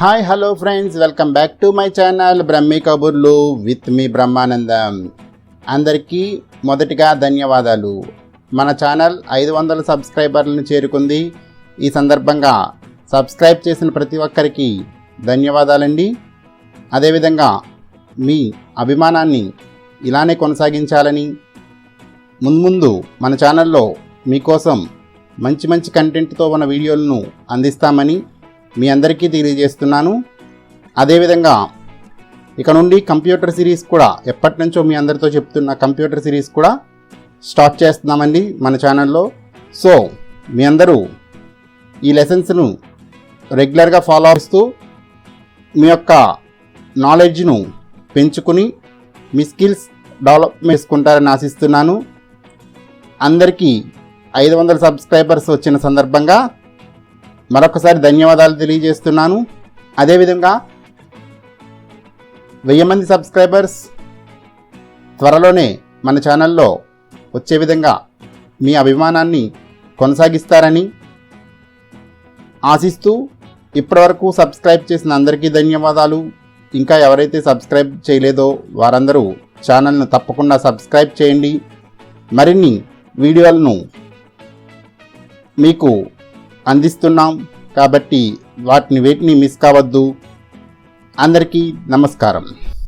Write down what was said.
Hi hello friends. Welcome back to my channel Brahmi కబుర్లు with మీ బ్రహ్మానందం. అందరికీ మొదటిగా ధన్యవాదాలు. మన ఛానల్ ఐదు వందల సబ్స్క్రైబర్లను చేరుకుంది. ఈ సందర్భంగా సబ్స్క్రైబ్ చేసిన ప్రతి ఒక్కరికి ధన్యవాదాలండి. అదేవిధంగా మీ అభిమానాన్ని ఇలానే కొనసాగించాలని ముందు మన ఛానల్లో మీకోసం మంచి మంచి కంటెంట్తో ఉన్న వీడియోలను అందిస్తామని మీ అందరికీ తెలియజేస్తున్నాను. అదేవిధంగా ఇక నుండి కంప్యూటర్ సిరీస్ కూడా ఎప్పటి నుంచో మీ అందరితో చెప్తున్న కంప్యూటర్ సిరీస్ కూడా స్టార్ట్ చేస్తున్నామండి మన ఛానల్లో. సో మీ అందరూ ఈ లెసన్స్ను రెగ్యులర్గా ఫాలో చేస్తూ మీ యొక్క నాలెడ్జ్ను పెంచుకుని మీ స్కిల్స్ డెవలప్ చేసుకుంటారని ఆశిస్తున్నాను. అందరికీ ఐదు వందల సబ్స్క్రైబర్స్ వచ్చిన సందర్భంగా మరొకసారి ధన్యవాదాలు తెలియజేస్తున్నాను. అదేవిధంగా వెయ్యి మంది సబ్స్క్రైబర్స్ త్వరలోనే మన ఛానల్లో వచ్చే విధంగా మీ అభిమానాన్ని కొనసాగిస్తారని ఆశిస్తూ ఇప్పటివరకు సబ్స్క్రైబ్ చేసిన అందరికీ ధన్యవాదాలు. ఇంకా ఎవరైతే సబ్స్క్రైబ్ చేయలేదో వారందరూ ఛానల్ను తప్పకుండా సబ్స్క్రైబ్ చేయండి. మరిన్ని వీడియోలను మీకు అందిస్తున్నాం. కాబట్టి వాటిని వేటిని మిస్ కావద్దు. అందరికీ నమస్కారం.